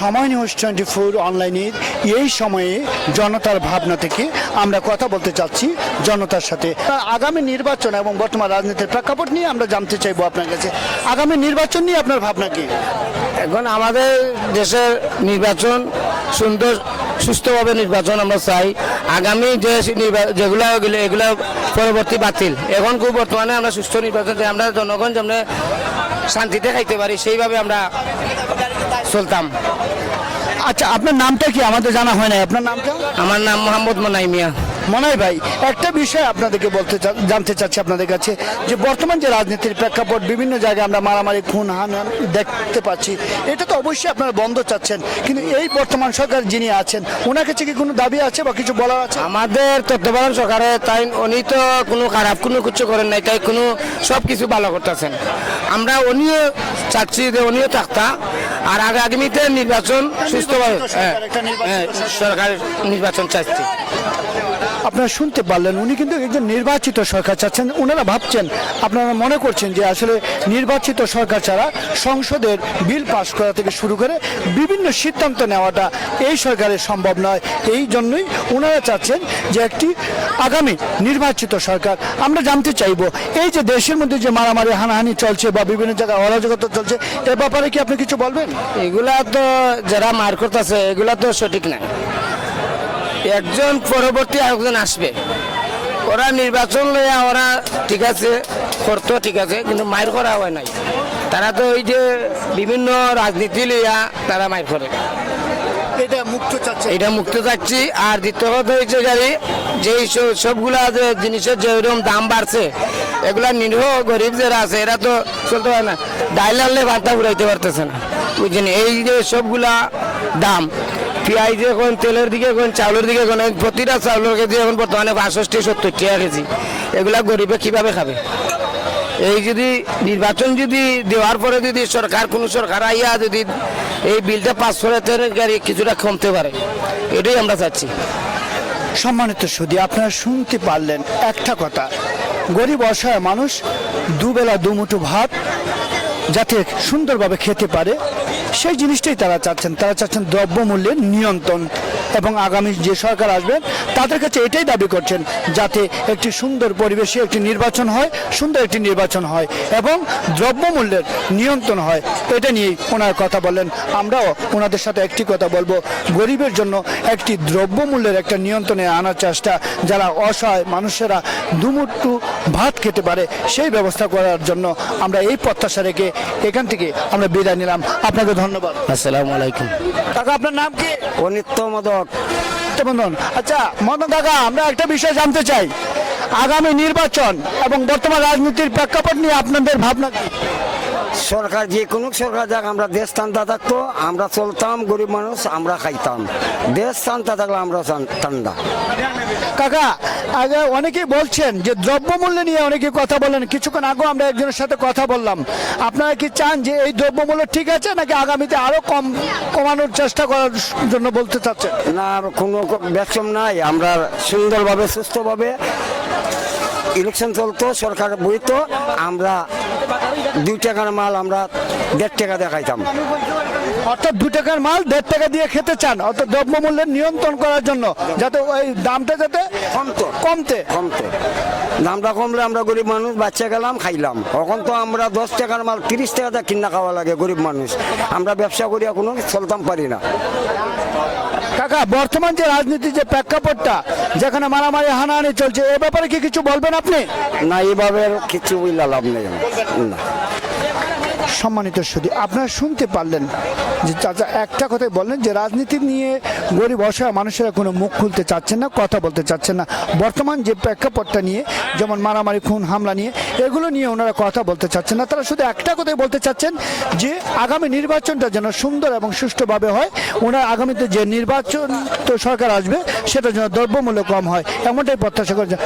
সময় news twenty four অনলাইনের এই সময়ে জনতার ভাবনা থেকে আমরা কথা বলতে চাচ্ছি জনতার সাথে। আগামী নির্বাচন এবং বর্তমান রাজনীতির প্রেক্ষাপট নিয়ে আমরা জানতে চাইব আপনার কাছে। আগামী নির্বাচন নিয়ে আপনার ভাবনা কি? এখন আমাদের দেশের নির্বাচন সুন্দর, সুস্থভাবে নির্বাচন আমরা চাই। আগামী যে যেগুলো এগুলো এগুলো পরবর্তী বাতিল। এখন খুব বর্তমানে আমরা সুস্থ নির্বাচন আমরা জনগণ যেমন শান্তিতে খাইতে পারি, সেইভাবে আমরা চলতাম আচ্ছা আপনার নামটা কি? আমাদের জানা হয় নাই। আপনার নামটা? আমার নাম মোহাম্মদ মোনাই মিয়া মনাই ভাই একটা বিষয় আপনাদেরকে বলতে জানতে চাচ্ছি আপনাদের কাছে যে বর্তমান যে রাজনীতির প্রেক্ষাপট বিভিন্ন জায়গায় আমরা মারামারি খুন হান দেখতে পাচ্ছি। এটা তো অবশ্যই আপনারা বন্ধ চাচ্ছেন কিন্তু এই বর্তমান সরকার যিনি আছেন ওনার কাছে কি কোনো দাবি আছে বা কিছু বলার আছে? আমাদের তত্ত্বাবধান সরকারে তাই উনি তো কোনো খারাপ কোনো কিছু করেন নাই তাই কোনো সব কিছু ভালো করতেছেন। আমরা উনিও চাচ্ছি যে উনিও থাকতা আর আগে আগামীতে নির্বাচন সুস্থভাবে নির্বাচিত হ্যাঁ, নির্বাচন চাচ্ছি আপনারা শুনতে পারলেন, উনি কিন্তু একজন নির্বাচিত সরকার চাচ্ছেন। ওনারা ভাবছেন, আপনারা মনে করছেন যে আসলে নির্বাচিত সরকার ছাড়া সংসদের বিল পাস করা থেকে শুরু করে বিভিন্ন সিদ্ধান্ত নেওয়াটা এই সরকারের সম্ভব নয়। এই জন্যই ওনারা চাচ্ছেন যে একটি আগামী নির্বাচিত সরকার। আমরা জানতে চাইব, এই যে দেশের মধ্যে যে মারামারি, হানাহানি চলছে বা বিভিন্ন জায়গায় অরাজকতা চলছে, এ ব্যাপারে কি আপনি কিছু বলবেন? এগুলা তো যারা মার করতেছে, এগুলা তো সঠিক নাই। একজন পরবর্তী আরেকজন আসবে। ওরা নির্বাচন লইয়া ওরা ঠিক আছে করতো ঠিক আছে কিন্তু মায়ের করা হয় নাই। তারা তো ওই যে বিভিন্ন রাজনীতি লইয়া তারা মায়ের করে। এটা মুক্ত চাচ্ছি। এটা মুক্ত থাকছি আর দ্বিতীয় কথা হয়েছে গাড়ি যে সবগুলা যে জিনিসের যে এরকম দাম বাড়ছে এগুলা নিরীহ গরিব যারা আছে এরা তো চলতে পারে না। ডাইল আনলে ভাতটা উড়াইতে পারতেছে না। বুঝছেন? এই যে সবগুলা দাম পেঁয়াজ এখন তেলের দিকে এখন চাউলের দিকে এখন প্রতিটা চাউলের কেজি এখন বর্তমানে বাষট্টি সত্তর টাকা কেজি। এগুলা গরিবে কীভাবে খাবে? এই যদি নির্বাচন যদি দেওয়ার পরে যদি সরকার, কোনো সরকার আইয়া যদি এই বিলটা পাস করে গাড়ি কিছুটা কমতে পারে। এটাই আমরা চাচ্ছি। সম্মানিত সুদী আপনারা শুনতে পারলেন একটা কথা। গরিব অসহায় মানুষ দুবেলা দুমুঠো ভাত যাতে সুন্দরভাবে খেতে পারে সেই জিনিসটাই তারা চাচ্ছেন। তারা চাচ্ছেন দ্রব্যমূল্যের নিয়ন্ত্রণ এবং আগামী যে সরকার আসবেন তাদের কাছে এটাই দাবি করছেন, যাতে একটি সুন্দর পরিবেশে একটি নির্বাচন হয়, সুন্দর একটি নির্বাচন হয় এবং দ্রব্যমূল্যের নিয়ন্ত্রণ হয়। এটা নিয়েই ওনার কথা বলেন আমরাও ওনাদের সাথে একটি কথা বলব। গরিবের জন্য একটি দ্রব্যমূল্যের একটা নিয়ন্ত্রণে আনার চেষ্টা, যারা অসহায় মানুষেরা দুমুট্টু ভাত খেতে পারে, সেই ব্যবস্থা করার জন্য আমরা এই প্রত্যাশা রেখে এখান থেকে আমরা বিদায় নিলাম। আপনাকে ধন্যবাদ। আসসালামু আলাইকুম। কাকা আপনার নাম কি? অনিত্য মদক। মদন আচ্ছা মদন কাকা আমরা একটা বিষয় জানতে চাই। আগামী নির্বাচন এবং বর্তমান রাজনীতির প্রেক্ষাপট নিয়ে আপনাদের ভাবনা কি? সরকার যে কোনো সরকার যাক আমরা দেশ ঠান্ডা থাকতো আমরা চলতাম গরিব মানুষ আমরা খাইতাম। দেশ ঠান্ডা থাকলে আমরা ঠান্ডা কাকা আগে অনেকেই বলছেন যে দ্রব্যমূল্য নিয়ে অনেকে কথা বলেন। কিছুক্ষণ আগেও আমরা একজনের সাথে কথা বললাম। আপনারা কি চান যে এই দ্রব্যমূল্য ঠিক আছে নাকি আগামীতে আরও কম কমানোর চেষ্টা করার জন্য বলতে চাচ্ছেন? না কোনো ব্যবসম নাই। আমরা সুন্দরভাবে সুস্থভাবে ইলেকশন চলতো সরকার বইতো। আমরা দুই টাকার মাল আমরা দেড় টাকা দেখাইতাম অর্থাৎ দু টাকার মাল দেড় টাকা দিয়ে খেতে চান অর্থাৎ দ্রব্যমূল্যের নিয়ন্ত্রণ করার জন্য যাতে ওই দামটা যাতে কমতো। কমতে। কমতো। দামটা কমলে আমরা গরিব মানুষ বাচ্চা গেলাম খাইলাম। এখন তো আমরা দশ টাকার মাল তিরিশ টাকাটা কিনা খাওয়া লাগে গরিব মানুষ। আমরা ব্যবসা করিয়া কোনো চলতাম পারি না। কাকা, বর্তমান যে রাজনীতির যে প্রেক্ষাপটটা, যেখানে মারামারি, হানাহানি চলছে, এ ব্যাপারে কি কিছু বলবেন আপনি? না, এভাবে কিছু বললাম নেই না। সম্মানিত সুদী আপনারা শুনতে পারলেন যে চাচা একটা কথাই বললেন যে রাজনীতি নিয়ে গরিব অসহায় মানুষেরা কোনো মুখ খুলতে চাচ্ছেন না, কথা বলতে চাচ্ছেন না। বর্তমান যে প্রেক্ষাপটটা নিয়ে, যেমন মারামারি, খুন, হামলা নিয়ে, এগুলো নিয়ে ওনারা কথা বলতে চাচ্ছেন না। তারা শুধু একটা কথাই বলতে চাচ্ছেন যে আগামী নির্বাচনটা যেন সুন্দর এবং সুষ্ঠুভাবে হয়। ওনার আগামীতে যে নির্বাচন তো সরকার আসবে, সেটা যেন দ্রব্যমূল্য কম হয়, এমনটাই প্রত্যাশা করছেন।